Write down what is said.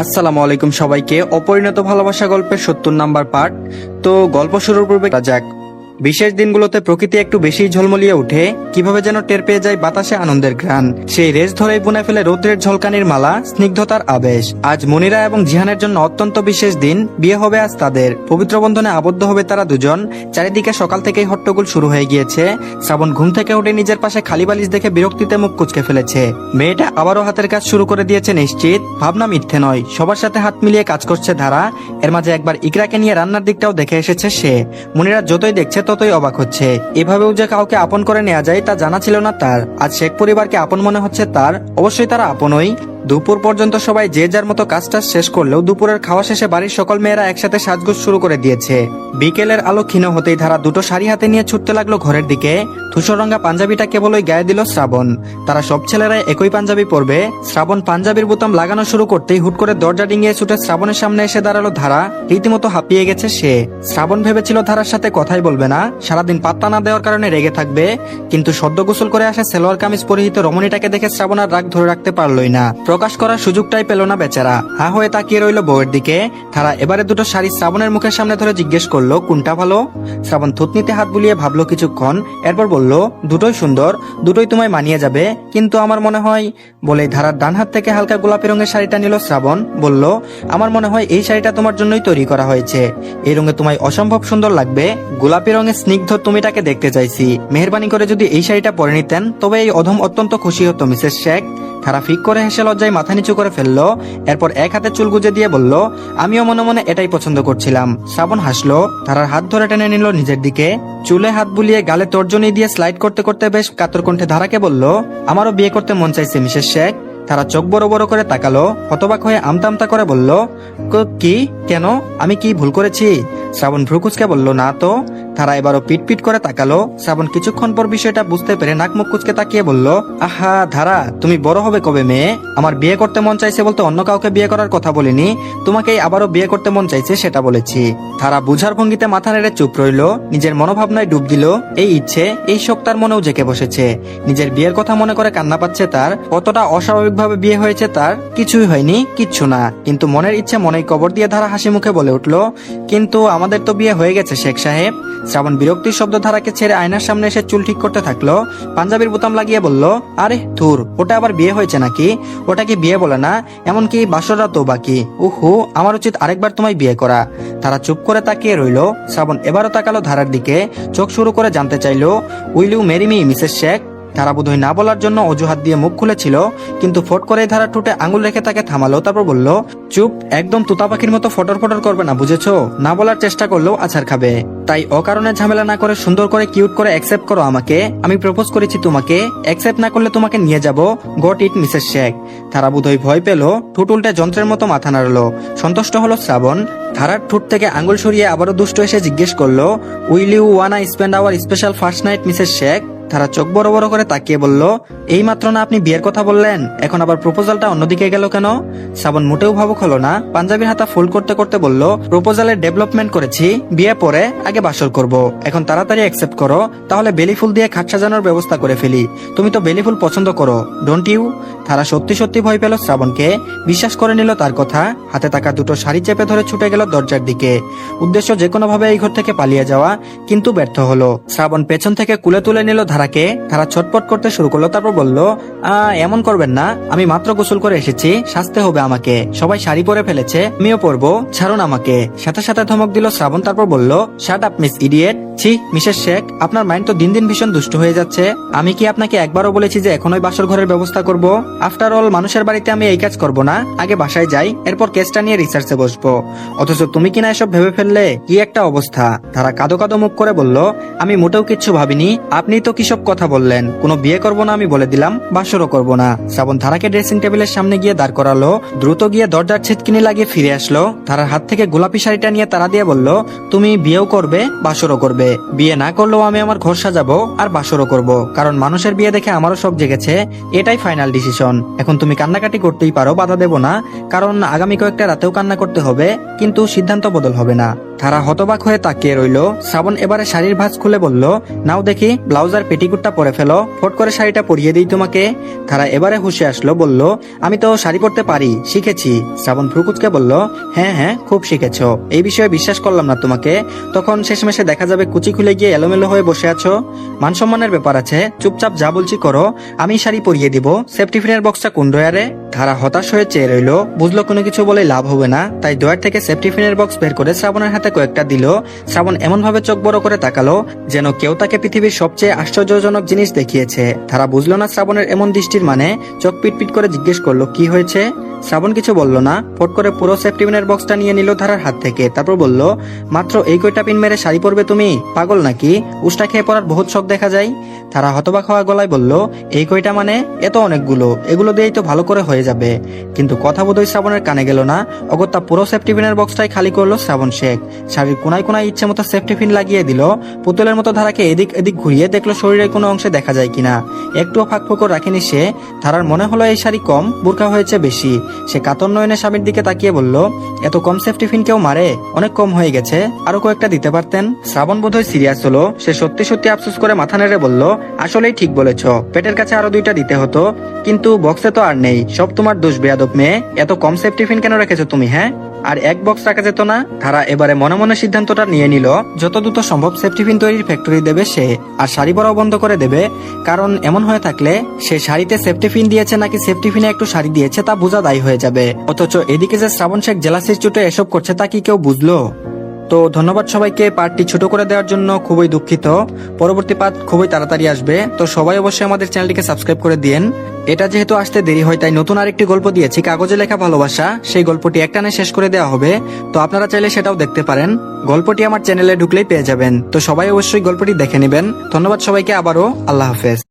আসসালামু আলাইকুম সবাইকে। অপরিণত ভালোবাসা গল্পের সত্তর নাম্বার পার্ট। তো গল্প শুরুর পূর্বে যাক বিশেষ দিনগুলোতে প্রকৃতি একটু বেশি ঝলমলিয়ে উঠে কীভাবে যেন টের পেয়ে যায় বাতাসে আনন্দের ঘ্রাণ। সেই রেস ধরেই বুনে ফেলে রৌদ্রের ঝলকানির মালা, স্নিগ্ধতার আবেশ। আজ মনিরা এবং জিহানের জন্য অত্যন্ত বিশেষ দিন। বিয়ে হবে আজ তাদের। পবিত্র বন্ধনে আবদ্ধ হবে তারা দুজন। চারিদিকে সকাল থেকেই হট্টগোল শুরু হয়ে গিয়েছে। শ্রাবণ ঘুম থেকে উঠে নিজের পাশে খালি বালিশ দেখে বিরক্তিতে মুখ কুচকে ফেলেছে। মেয়েটা আবারও হাতের কাজ শুরু করে দিয়েছে নিশ্চিত। ভাবনা মিথ্যে নয়। সবার সাথে হাত মিলিয়ে কাজ করছে ধারা। এর মাঝে একবার ইকরাকে নিয়ে রান্নার দিকটাও দেখে এসেছে সে। মনিরা যতই দেখছে ততই অবাক হচ্ছে। এভাবেও যে কাউকে আপন করে নেওয়া যায় তা জানা ছিল না তার। আজ শেখ পরিবারকে আপন মনে হচ্ছে তার। অবশ্যই তারা আপনই। দুপুর পর্যন্ত সবাই যে যার মতো কাজটা শেষ করলেও দুপুরের খাওয়া শেষে বাড়ির সকল মেয়েরা একসাথে সাজগোজ শুরু করে দিয়েছে। বিকেলের আলো ক্ষীণ হতেই ধারা দুটো শাড়ি হাতে নিয়ে ছুটতে লাগল ঘরের দিকে। ধূসরঙ্গা পাঞ্জাবিটা কেবলই গায়ে দিল শ্রাবণ। তারা সব ছেলেরাই একই পাঞ্জাবি পরবে। শ্রাবণ পাঞ্জাবির বোতাম লাগানো শুরু করতেই হুট করে দরজা ডিঙিয়ে ছুটে শ্রাবণের সামনে এসে দাঁড়াল ধারা। রীতিমতো হাঁপিয়ে গেছে সে। শ্রাবণ ভেবেছিল ধারার সাথে কথাই বলবে না। সারাদিন পাত্তা না দেওয়ার কারণে রেগে থাকবে। কিন্তু সদ্য গোসল করে আসা সেলোয়ার কামিজ পরিহিত রমণীটাকে দেখে শ্রাবণ আর রাগ ধরে রাখতে পারলই না। প্রকাশ করার সুযোগটাই পেল না বেচারা। হা হয়ে তাকিয়ে রইল বউয়ের দিকে। তারা এবারে দুটো শাড়ি শ্রাবণের মুখের সামনে ধরে জিজ্ঞেস করল, কোনটা ভালো? শ্রাবণ থুতনিতে হাত বুলিয়ে ভাবলো কিছুক্ষণ, এরপর বলল, দুটোই সুন্দর, দুটোই তোমায় মানিয়ে যাবে, কিন্তু আমার মনে হয় বলে ধারার ডান হাত থেকে হালকা গোলাপি রঙের শাড়িটা নিল শ্রাবণ। বলল, আমার মনে হয় এই শাড়িটা তোমার জন্যই তৈরি করা হয়েছে। এই রঙে তোমায় অসম্ভব সুন্দর লাগবে। গোলাপি রঙের স্নিগ্ধ তুমিটাকে দেখতে চাইছি। মেহরবানি করে যদি এই শাড়িটা পরে নিতেন, তবে এই অধম অত্যন্ত খুশি হতো মিসেস শেখ। তারা ফিক করে হেসে লজ্জায় মাথা নিচু করে ফেলল, এরপর এক হাতে চুল গুজে দিয়ে বলল, আমিও মনে মনে এটাই পছন্দ করছিলাম। শ্রাবণ হাসলো তারার হাত ধরে টেনে নিল নিজের দিকে। চুলে হাত বুলিয়ে গালে তর্জনী দিয়ে স্লাইড করতে করতে বেশ কাতর কণ্ঠে ধারাকে বলল, আমারও বিয়ে করতে মন চাইছে, মিসেস শেখ। তারা চোখ বড় বড় করে তাকালো, হতবাক হয়ে আমতা আমতা করে বলল, কি কেন? আমি কি ভুল করেছি? শ্রাবণ ভ্রুকুচকে বলল, না তো। তারা এবারও পিট পিট করে তাকালো। শ্রাবণ কিছুক্ষণ পর বিষয়টা বুঝতে পেরে নাক মুখ কুচকে তাকিয়ে বলল, আহা, ধারা, তুমি বড় হবে কবে মেয়ে? আমার বিয়ে করতে মন চাইছে বলতে অন্য কাউকে বিয়ে করার কথা বলিনি। তোমাকে আবারও বিয়ে করতে মন চাইছে সেটা বলেছি। তারা বুঝার ভঙ্গিতে মাথা নেড়ে চুপ রইল। নিজের মনোভাবনায় ডুব দিল। এই ইচ্ছে, এই শোক তার মনেও জেকে বসেছে। নিজের বিয়ের কথা মনে করে কান্না পাচ্ছে তার। কতটা অস্বাভাবিকভাবে বিয়ে হয়েছে তার কিছুই হয়নি, কিচ্ছু না। কিন্তু মনের ইচ্ছে মনেই কবর দিয়ে ধারা হাসি মুখে বলে উঠল, কিন্তু আমাদের তো বিয়ে হয়ে গেছে শেখ সাহেব। শ্রাবণ বিরক্তির শব্দ ধারাকে ছেড়ে আয়নার সামনে এসে চুল ঠিক করতে থাকল, পাঞ্জাবির বোতাম লাগিয়ে বলল, আরে থুর ওটা আবার বিয়ে হয়েছে নাকি? ওটা কি বিয়ে বলে না? এমনকি বাসররা তো বাকি। উহু, আমার উচিত আরেকবার তোমায় বিয়ে করা। তারা চুপ করে তাকিয়ে রইল। শ্রাবণ এবারও তাকালো ধারার দিকে, চোখ শুরু করে জানতে চাইল, will you marry me Mrs Sheikh? তারা বোধহয় না বলার জন্য অজুহাত দিয়ে মুখ খুলেছিল, কিন্তু ফট করে ধারা ঠুটে আঙুল রেখে তাকে থামালো, তারপর বলল, চুপ, একদম তুতা পাখির মতো ফটর ফটর করবে না, বুঝেছ? না বলার চেষ্টা করলেও আছাড় খাবে। তাই অকারণে ঝামেলা না করে সুন্দর করে কিউট করে অ্যাকসেপ্ট করো আমাকে। আমি প্রপোজ করেছি তোমাকে। অ্যাকসেপ্ট না করলে তোমাকে নিয়ে যাব। গট ইট মিসেস শেখ তারা বোধহয় ভয় পেল, ঠুট উল্টে যন্ত্রের মতো মাথা নাড়লো। সন্তুষ্ট হলো শ্রাবণ। ধারার ঠুট থেকে আঙুল সরিয়ে আবারও দুষ্ট এসে জিজ্ঞেস করল will you wanna spend our special first night Mrs Sheikh তারা চোখ বড় বড় করে তাকিয়ে বলল, এই মাত্র না আপনি বিয়ের কথা বললেন? এখন আবার প্রপোজালটা অন্যদিকে গেল কেন? শ্রাবণ মোটেও ভাবুক হলো না, পাঞ্জাবির হাতা ফোল্ড করতে করতে বলল প্রপোজালের ডেভেলপমেন্ট করেছি, বিয়ে পরে আগে বাসর করব। এখন তাড়াতাড়ি অ্যাকসেপ্ট করো, তাহলে বেলি ফুল দিয়ে খাট সাজানোর ব্যবস্থা করে ফেলি। তুমি তো বেলি ফুল পছন্দ করো ডোন্ট ইউ তারা সত্যি সত্যি ভয় পেল শ্রাবণকে, বিশ্বাস করে নিল তার কথা, হাতে থাকা দুটো শাড়ি চেপে ধরে ছুটে গেল দরজার দিকে। উদ্দেশ্য যে কোনো ভাবে এই ঘর থেকে পালিয়ে যাওয়া কিন্তু ব্যর্থ হলো। শ্রাবণ পেছন থেকে কুলে তুলে নিল ধারাকে ধারা ছটপট করতে শুরু করল, তারপর বলল এমন করবেন না, আমি মাত্র গোসল করে এসেছি, সাজতে হবে আমাকে। সবাই শাড়ি পরে ফেলেছে, আমিও পরবো, ছাড়ুন আমাকে। সাথে সাথে ধমক দিল শ্রাবণ, তারপর বলল শার্ট আপ মিস ইডিয়েট ছি মিসেস শেখ আপনার মাইন্ড তো দিন দিন ভীষণ দুষ্ট হয়ে যাচ্ছে। আমি কি আপনাকে একবারও বলেছি যে এখনই বাসর ঘরের ব্যবস্থা করব? আফটার অল মানুষের বাড়িতে আমি এই কাজ করব না। আগে বাসায় যাই, এরপর কেসটা নিয়ে রিসার্চে বসবো। অথচ তুমি কিনা এসব ভেবে ফেললে? কি একটা অবস্থা? তারা কাদো কাদো মুখ করে বলল, আমি মোটেও কিচ্ছু ভাবিনি। আপনি তো কিসব কথা বললেন? কোনো বিয়ে করব না আমি বলে দিলাম, বাসরও করব না। শ্রাবণ ধারাকে ড্রেসিং টেবিলের সামনে গিয়ে দাঁড় করালো, দ্রুত গিয়ে দরজার ছিটকিনি লাগিয়ে ফিরে আসলো। তারার হাত থেকে গোলাপি শাড়িটা নিয়ে তারা দিয়ে বলল, তুমি বিয়েও করবে, বাসরও করবে। বিয়ে না করলেও আমি আমার ঘর সাজাবো আর বাসরও করব। কারণ মানুষের বিয়ে দেখে আমারও শখ জেগেছে, এটাই ফাইনাল ডিসিশন এখন তুমি কান্নাকাটি করতেই পারো, বাধা দেব না। কারণ আগামী কয়েকটা রাতেও কান্না করতে হবে, কিন্তু সিদ্ধান্ত বদল হবে না। তারা হতবাক হয়ে তাকিয়ে রইল। শ্রাবণ এবারে শাড়ির ভাঁজ খুলে বলল, নাও দেখি, ব্লাউজার পেটিকুটটা পরে ফেলো। ফট করে শাড়িটা পরিয়ে দিই তোমাকে। তারা এবারে হুশে আসলো, বলল, আমি তো শাড়ি পরতে পারি, শিখেছি। শ্রাবণ ফ্রুকুচকে বলল হ্যাঁ হ্যাঁ খুব শিখেছ। এই বিষয়ে বিশ্বাস করলাম না তোমাকে। তখন শেষমেশে দেখা যাবে কুচি খুলে গিয়ে এলোমেলো হয়ে বসে আছো। মান সম্মানের ব্যাপার আছে, চুপচাপ যা বলছি করো, আমি শাড়ি পরিয়ে দিব। সেফটি ফিনের বক্সটা কোন ডয়ারে তারা হতাশ হয়ে চেয়ে রইল, বুঝলো কোনো কিছু বলে লাভ হবে না, তাই ডয়ার থেকে সেফটি ফিনের বক্স বের করে শ্রাবণের হাতে কয়েকটা দিল। শ্রাবণ এমনভাবে চোখ বড় করে তাকালো যেন কেউ তাকে পৃথিবীর সবচেয়ে আশ্চর্যজনক জিনিস দেখিয়েছে। তারা বুঝলো না শ্রাবণের এমন দৃষ্টির মানে। চোখ পিটপিট করে জিজ্ঞেস করল, কি হয়েছে? শ্রাবণ কিছু বলল না। ফট করে পুরো সেফটি পিনের বক্সটা নিয়ে নিল ধারার হাত থেকে। তারপর বলল, মাত্র এই কয়টা পিন মেরে শাড়ি পরবে তুমি? পাগল নাকি? উষ্টা খেয়ে পড়ার বহুত শখ দেখা যায়। তারা হতবাক হওয়া গলায় বলল, এই কয়টা মানে? এত অনেকগুলো। এগুলো দিয়েই তো ভালো করে হয়ে যাবে। কিন্তু কথা বোধহয় শ্রাবণের কানে গেল না। অগত্যা পুরো সেফটি পিনের বক্সটাই খালি করল শ্রাবণ শেখ। শাড়ির কোনায় কোনায় ইচ্ছে মতো সেফটি পিন লাগিয়ে দিল। পুতুলের মতো ধারাকে এদিক এদিক ঘুরিয়ে দেখল শরীরের কোনো অংশে দেখা যায় কিনা। একটুও ফাঁক ফোকর রাখেনি সে। ধারার মনে হলো এই শাড়ি কম, বোরখা হয়েছে বেশি। সে কাতর নয়নে স্বামীর দিকে তাকিয়ে বলল, এত কম সেফটি ফিন কেউ মারে? অনেক কম হয়ে গেছে। আরও কয়েকটা দিতে পারতেন? শ্রাবণ বোধহয় সিরিয়াস হলো। সে সত্যি সত্যি আফসোস করে মাথা নেড়ে বলল আসলেই ঠিক বলেছ। পেটের কাছে আরও দুইটা দিতে হতো, কিন্তু বক্সে তো আর নেই। সব তোমার দোষ বেয়াদব মেয়ে। এত কম সেফটি ফিন কেন রেখেছো তুমি হ্যাঁ? আর এক বক্স রাখা যেত না, তারা এবারে মনে মনে সিদ্ধান্তটা নিয়ে নিল, যত দ্রুত সম্ভব সেফটি পিন তৈরির ফ্যাক্টরি দেবে সে, আর শাড়ি পরাও বন্ধ করে দেবে। কারণ এমন হয়ে থাকলে, সে শাড়িতে সেফটি পিন দিয়েছে নাকি সেফটি পিনে একটু শাড়ি দিয়েছে তা বোঝা দায়ী হয়ে যাবে। অথচ এদিকে যে শ্রাবণ শেখ জেলাসির চুটে এসব করছে তা কি কেউ বুঝলো? তো ধন্যবাদ সবাইকে। পার্টটি ছোট করে দেওয়ার জন্য খুবই দুঃখিত। পরবর্তী পার্ট খুবই তাড়াতাড়ি আসবে। তো সবাই অবশ্যই আমাদের চ্যানেলটিকে সাবস্ক্রাইব করে দিন এটা যেহেতু আসতে দেরি হয়, তাই নতুন আরেকটি গল্প দিয়েছি। কাগজে লেখা ভালোবাসা, সেই গল্পটি একটানে শেষ করে দেওয়া হবে। তো আপনারা চাইলে সেটাও দেখতে পারেন। গল্পটি আমার চ্যানেলে ঢুকলেই পেয়ে যাবেন। তো সবাই অবশ্যই গল্পটি দেখে নেবেন। ধন্যবাদ সবাইকে আবারও। আল্লাহ হাফেজ।